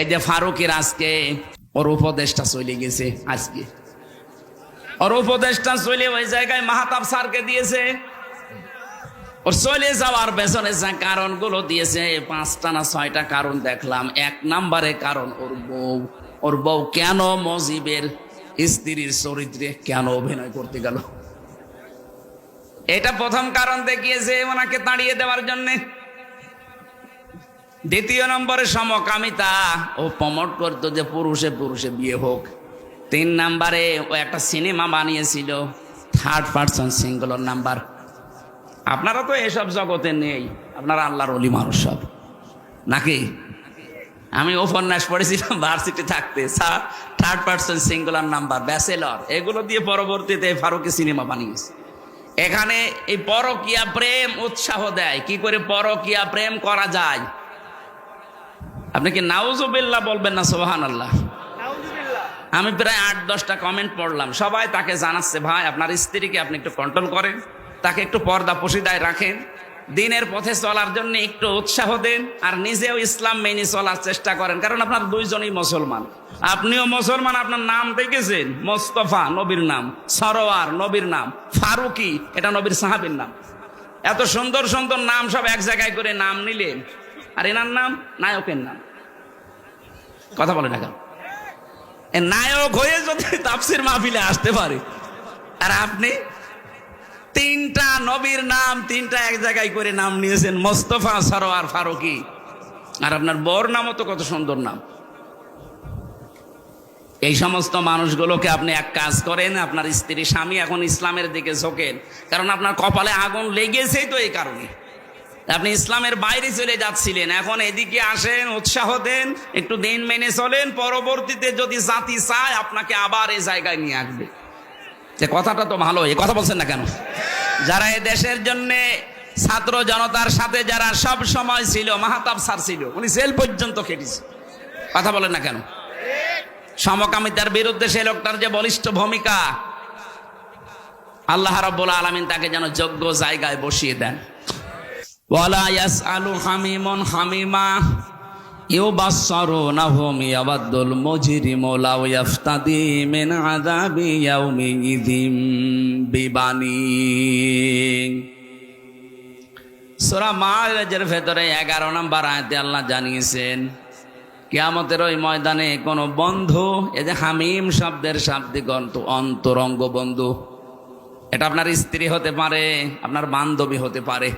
এই যে ফারুকের আজকে ওর উপদেশটা চলে গেছে আজকে। ওর উপদেশটা চলে ওই জায়গায় মাহাতাব স্যারকে দিয়েছে। ওর চলে যাওয়ার পেছনে যে কারণগুলো দিয়েছে পাঁচটা না ছয়টা কারণ দেখলাম। এক নম্বরে কারণ ওর বউ। ওর বউ কেন মজিবের স্ত্রীর চরিত্রে কেন অভিনয় করতে গেল? এটা প্রথম কারণ দেখিয়েছে ওনাকে তাড়িয়ে দেওয়ার জন্যে। দ্বিতীয় নম্বরে সমকামিতা। ও প্রমোট করতো যে পুরুষে পুরুষে বিয়ে হোক। তিন নাম্বারে ও একটা সিনেমা বানিয়েছিল। Third person singular number. আপনারা তো এসব জগতে নেই। আপনারা আল্লাহর অলি মানুষ সব। নাকি? আমি উপন্যাস পড়েছিলাম ভার্সিটি থাকতে। Third person singular number bachelor এগুলো দিয়ে পরবর্তীতে ফারুকি সিনেমা বানিয়েছে। এখানে এই পরকিয়া প্রেম উৎসাহ দেয়। কি করে পরকিয়া প্রেম করা যায়? আপনি কি নাউজুবিল্লাহ বলবেন না সোহান আল্লাহ আমি প্রায় আট দশটা কমেন্ট পড়লাম। সবাই তাকে জানাচ্ছে ভাই আপনার স্ত্রীকে আপনি একটু কন্ট্রোল করেন। তাকে একটু পর্দা পশিদায় রাখেন। দিনের পথে চলার জন্য একটু উৎসাহ দেন আর নিজেও ইসলাম মেনে চলার চেষ্টা করেন। কারণ আপনার দুইজনই মুসলমান। আপনিও মুসলমান আপনার নাম দেখেছেন? মোস্তফা নবীর নাম। সরোয়ার নবীর নাম। ফারুকি এটা নবীর সাহাবির নাম। এত সুন্দর সুন্দর নাম সব এক জায়গায় করে নাম নিলেন। আর এনার নাম, নায়কের নাম। কথা বলে না নায়ক হয়ে যদি তাপসির মাহফিলে আসতে পারে, আর আপনি তিনটা নবীর নাম, তিনটা এক জায়গায় করে নাম নিয়েছেন, মোস্তফা সরোয়ার ফারুকি। আর আপনার বর নামও তো কত সুন্দর নাম। এই সমস্ত মানুষগুলোকে আপনি এক কাজ করেন, আপনার স্ত্রী স্বামী এখন ইসলামের দিকে ঝোঁকেন, কারণ আপনার কপালে আগুন লেগেছেই তো এই কারণে। আপনি ইসলামের বাইরে চলে যাচ্ছিলেন, এখন এদিকে আসেন, উৎসাহ দেন, একটু দিন মেনে চলেন, পরবর্তীতে যদি জাতি চায়, আপনাকে আবার এই জায়গায় নিয়ে আসবে। যে কথাটা তো ভালো এই কথা বলছেন না কেন? যারা এ দেশের জন্য ছাত্র জনতার সাথে যারা সব সময় ছিল, মাহাতাব স্যার ছিল, উনি জেল পর্যন্ত খেটেছে। কথা বলেন না কেন? সমকামিতার বিরুদ্ধে সে লোকটার যে বলিষ্ঠ ভূমিকা, আল্লাহ রাব্বুল আলামিন তাকে যেন যোগ্য জায়গায় বসিয়ে দেন। ওয়ালা ইয়াসআলু হামিমুন হামিমা সূরা মাআরিজের ভেতরে 11 নম্বর আয়াতে আল্লাহ জানিয়েছেন, কিয়ামতের ওই ময়দানে কোনো বন্ধু, এই যে হামিম শব্দের শাব্দিক অন্ত অন্তরঙ্গ বন্ধু, এটা আপনার স্ত্রী হতে পারে, আপনার বান্ধবী হতে পারে।